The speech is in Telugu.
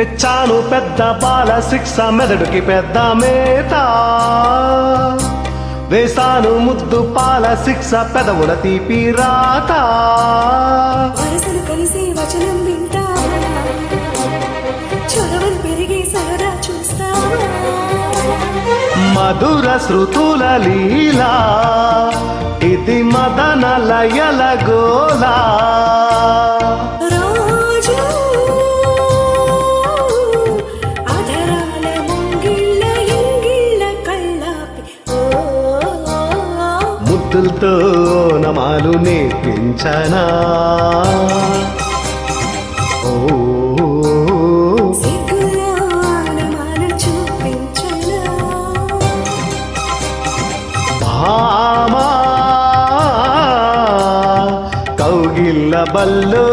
తెచ్చాను పెద్ద బాల శిక్ష మెదడుకి పెద్ద మేత. వేసాను ముద్దు పాల శిక్ష పెదవుల తీపి రాత. కలిసి వచనం వింటావా చొరవలు పెరిగి సరదా చూస్తావా మధుర శృతుల లీలా ఇది మదన లయల గోలా ముద్దులతో నమాలు నేర్పించనా? ఓ భామా కౌగిల్ల బల్లో